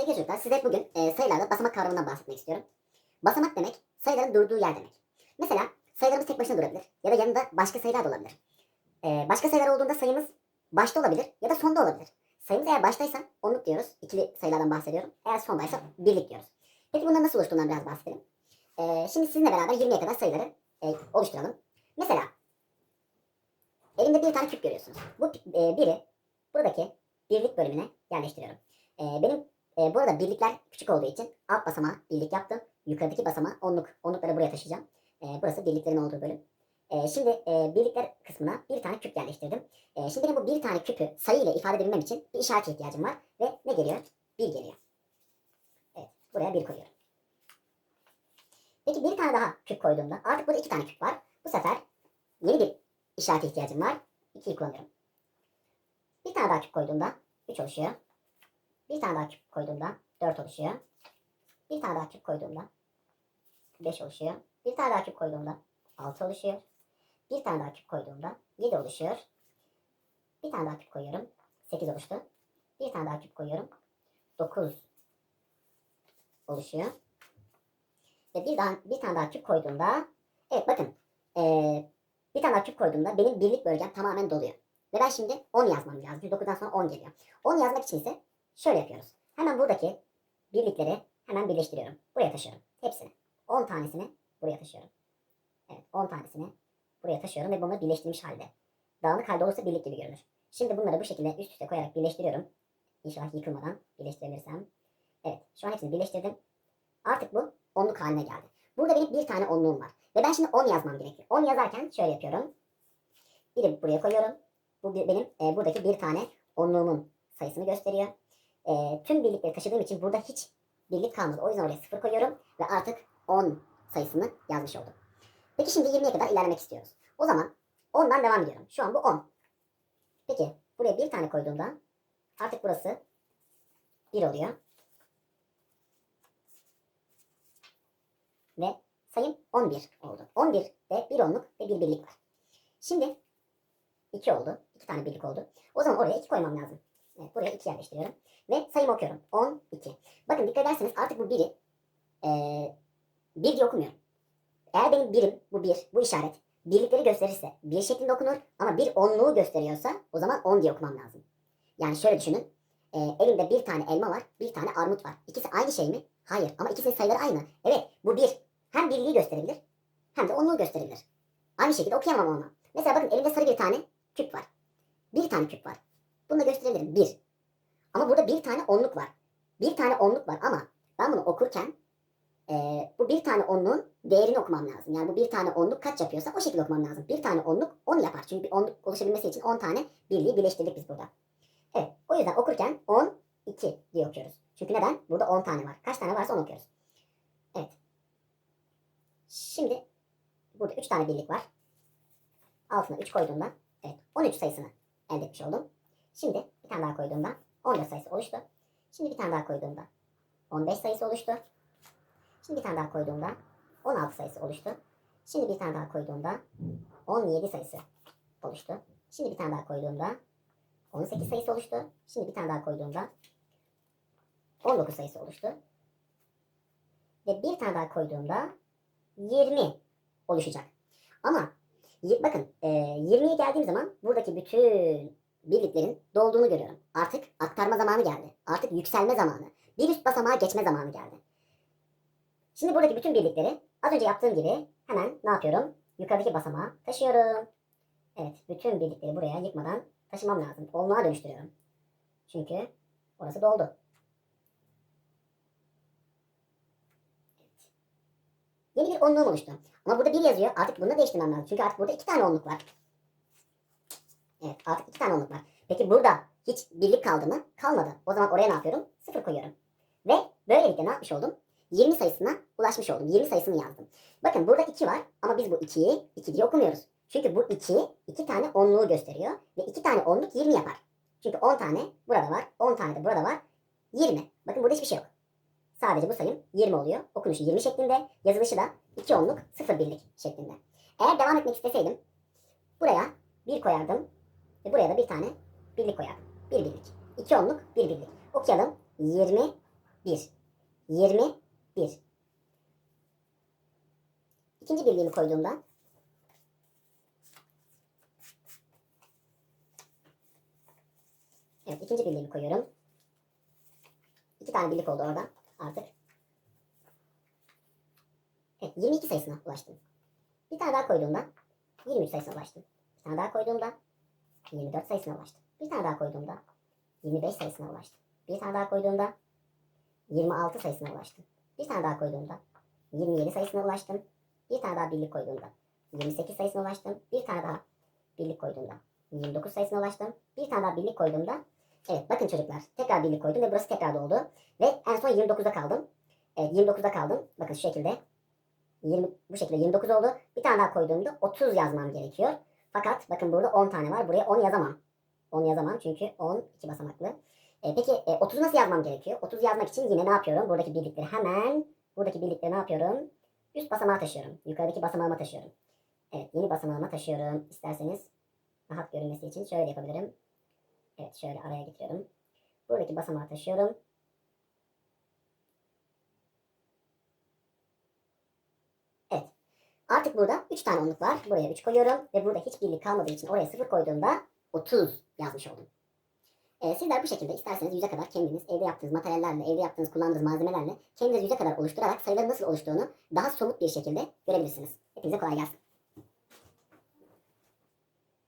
Sevgili çocuklar size bugün e, sayılarda basamak kavramından bahsetmek istiyorum. Basamak demek sayıların durduğu yer demek. Mesela sayılarımız tek başına durabilir ya da yanında başka sayılar da olabilir. E, başka sayılar olduğunda sayımız başta olabilir ya da sonda olabilir. Sayımız eğer baştaysa onluk diyoruz. İkili sayılardan bahsediyorum. Eğer sondaysa birlik diyoruz. Peki bunların nasıl oluştuğundan biraz bahsedelim. E, şimdi sizinle beraber 20'ye kadar sayıları e, oluşturalım. Mesela elimde bir tane küp görüyorsunuz. Bu e, biri buradaki birlik bölümüne yerleştiriyorum. E, benim e, bu arada birlikler küçük olduğu için alt basamağa birlik yaptım. Yukarıdaki basamağa onluk. Onlukları buraya taşıyacağım. E, burası birliklerin olduğu bölüm. E, şimdi e, birlikler kısmına bir tane küp yerleştirdim. E, şimdi benim bu bir tane küpü sayı ile ifade edebilmem için bir işarete ihtiyacım var. Ve ne geliyor? Bir geliyor. Evet. Buraya bir koyuyorum. Peki bir tane daha küp koyduğumda artık burada iki tane küp var. Bu sefer yeni bir işarete ihtiyacım var. 2'yi kullanıyorum. Bir tane daha küp koyduğumda 3 oluşuyor. Bir tane daha küp koyduğumda 4 oluşuyor. Bir tane daha küp koyduğumda 5 oluşuyor. Bir tane daha küp koyduğumda 6 oluşuyor. Bir tane daha küp koyduğumda 7 oluşuyor. Bir tane daha küp koyuyorum. 8 oluştu. Bir tane daha küp koyuyorum. 9 oluşuyor. Ve bir, daha, bir tane daha küp koyduğumda evet bakın ee, bir tane daha küp koyduğumda benim birlik bölgem tamamen doluyor. Ve ben şimdi 10 yazmam lazım. Çünkü 9'dan sonra 10 geliyor. 10 yazmak için ise şöyle yapıyoruz. Hemen buradaki birlikleri hemen birleştiriyorum. Buraya taşıyorum. Hepsini. 10 tanesini buraya taşıyorum. Evet 10 tanesini buraya taşıyorum ve bunları birleştirmiş halde. Dağınık halde olursa birlik gibi görünür. Şimdi bunları bu şekilde üst üste koyarak birleştiriyorum. İnşallah yıkılmadan birleştirebilirsem. Evet şu an hepsini birleştirdim. Artık bu onluk haline geldi. Burada benim bir tane onluğum var. Ve ben şimdi 10 yazmam gerekiyor. 10 yazarken şöyle yapıyorum. Biri buraya koyuyorum. Bu benim e, buradaki bir tane onluğumun sayısını gösteriyor. E, tüm birlikleri taşıdığım için burada hiç birlik kalmadı. O yüzden oraya 0 koyuyorum ve artık 10 sayısını yazmış oldum. Peki şimdi 20'ye kadar ilerlemek istiyoruz. O zaman 10'dan devam ediyorum. Şu an bu 10. Peki buraya bir tane koyduğumda artık burası 1 oluyor. Ve sayım 11 oldu. 11'de bir onluk ve bir birlik var. Şimdi 2 oldu. 2 tane birlik oldu. O zaman oraya 2 koymam lazım. Evet, buraya 2 yerleştiriyorum. Ve sayımı okuyorum. 12. Bakın dikkat ederseniz artık bu biri ee, bir diye okumuyorum. Eğer benim birim bu bir, bu işaret birlikleri gösterirse bir şeklinde okunur ama bir onluğu gösteriyorsa o zaman 10 diye okumam lazım. Yani şöyle düşünün. Ee, elimde bir tane elma var, bir tane armut var. İkisi aynı şey mi? Hayır ama ikisinin sayıları aynı. Evet bu bir. Hem birliği gösterebilir hem de onluğu gösterebilir. Aynı şekilde okuyamam ama. Mesela bakın elimde sarı bir tane küp var. Bir tane küp var. Bunu da gösterebilirim. Bir. Ama burada bir tane onluk var. Bir tane onluk var ama ben bunu okurken eee, bu bir tane onluğun değerini okumam lazım. Yani bu bir tane onluk kaç yapıyorsa o şekilde okumam lazım. Bir tane onluk 10 yapar. Çünkü bir onluk oluşabilmesi için 10 tane birliği birleştirdik biz burada. Evet. O yüzden okurken 10, 2 diye okuyoruz. Çünkü neden? Burada 10 tane var. Kaç tane varsa onu okuyoruz. Evet. Şimdi burada 3 tane birlik var. Altına 3 koyduğumda evet 13 sayısını elde etmiş oldum. Şimdi bir tane daha koyduğumda 14 sayısı oluştu. Şimdi bir tane daha koyduğumda 15 sayısı oluştu. Şimdi bir tane daha koyduğumda 16 sayısı oluştu. Şimdi bir tane daha koyduğumda 17 sayısı oluştu. Şimdi bir tane daha koyduğumda 18 sayısı oluştu. Şimdi bir tane daha koyduğumda 19 sayısı oluştu. Ve bir tane daha koyduğumda 20 oluşacak. Ama bakın e, 20'ye geldiğim zaman buradaki bütün birliklerin dolduğunu görüyorum. Artık aktarma zamanı geldi. Artık yükselme zamanı. Bir üst basamağa geçme zamanı geldi. Şimdi buradaki bütün birlikleri az önce yaptığım gibi hemen ne yapıyorum? Yukarıdaki basamağa taşıyorum. Evet, bütün birlikleri buraya yıkmadan taşımam lazım. Onluğa dönüştürüyorum. Çünkü orası doldu. Yeni bir onluğum oluştu. Ama burada bir yazıyor. Artık bunu da değiştirmem lazım. Çünkü artık burada iki tane onluk var. Evet artık iki tane onluk var. Peki burada hiç birlik kaldı mı? Kalmadı. O zaman oraya ne yapıyorum? Sıfır koyuyorum. Ve böylelikle ne yapmış oldum? 20 sayısına ulaşmış oldum. 20 sayısını yazdım. Bakın burada 2 var ama biz bu 2'yi 2 diye okumuyoruz. Çünkü bu 2 2 tane onluğu gösteriyor ve 2 tane onluk 20 yapar. Çünkü 10 tane burada var, 10 tane de burada var. 20. Bakın burada hiçbir şey yok. Sadece bu sayım 20 oluyor. Okunuşu 20 şeklinde, yazılışı da 2 onluk 0 birlik şeklinde. Eğer devam etmek isteseydim buraya 1 koyardım ve buraya da bir tane birlik koyardım. 1 birlik. 2 onluk 1 birlik. Okuyalım. 20 1. 21. İkinci birliğimi koyduğumda Evet ikinci birliğimi koyuyorum. İki tane birlik oldu orada artık. Evet 22 sayısına ulaştım. Bir tane daha koyduğumda 23 sayısına ulaştım. Bir tane daha koyduğumda 24 sayısına ulaştım. Bir tane daha koyduğumda 25 sayısına ulaştım. Bir tane daha koyduğumda 26 sayısına ulaştım. Bir tane daha koyduğumda 27 sayısına ulaştım. Bir tane daha birlik koyduğumda 28 sayısına ulaştım. Bir tane daha birlik koyduğumda 29 sayısına ulaştım. Bir tane daha birlik koyduğumda evet bakın çocuklar tekrar birlik koydum ve burası tekrar doldu. Ve en son 29'da kaldım. Evet 29'da kaldım. Bakın şu şekilde 20, bu şekilde 29 oldu. Bir tane daha koyduğumda 30 yazmam gerekiyor. Fakat bakın burada 10 tane var. Buraya 10 yazamam. 10 yazamam çünkü 10 iki basamaklı. E, peki e, 30'u nasıl yazmam gerekiyor? 30 yazmak için yine ne yapıyorum? Buradaki birlikleri hemen buradaki birlikleri ne yapıyorum? Üst basamağa taşıyorum. Yukarıdaki basamağıma taşıyorum. Evet yeni basamağıma taşıyorum. İsterseniz rahat görünmesi için şöyle yapabilirim. Evet şöyle araya getiriyorum. Buradaki basamağa taşıyorum. Evet. Artık burada 3 tane onluk var. Buraya 3 koyuyorum. Ve burada hiç birlik kalmadığı için oraya 0 koyduğumda 30 yazmış oldum. Ee, sizler bu şekilde isterseniz yüze kadar kendiniz evde yaptığınız materyallerle, evde yaptığınız kullandığınız malzemelerle kendiniz yüze kadar oluşturarak sayıların nasıl oluştuğunu daha somut bir şekilde görebilirsiniz. Hepinize kolay gelsin.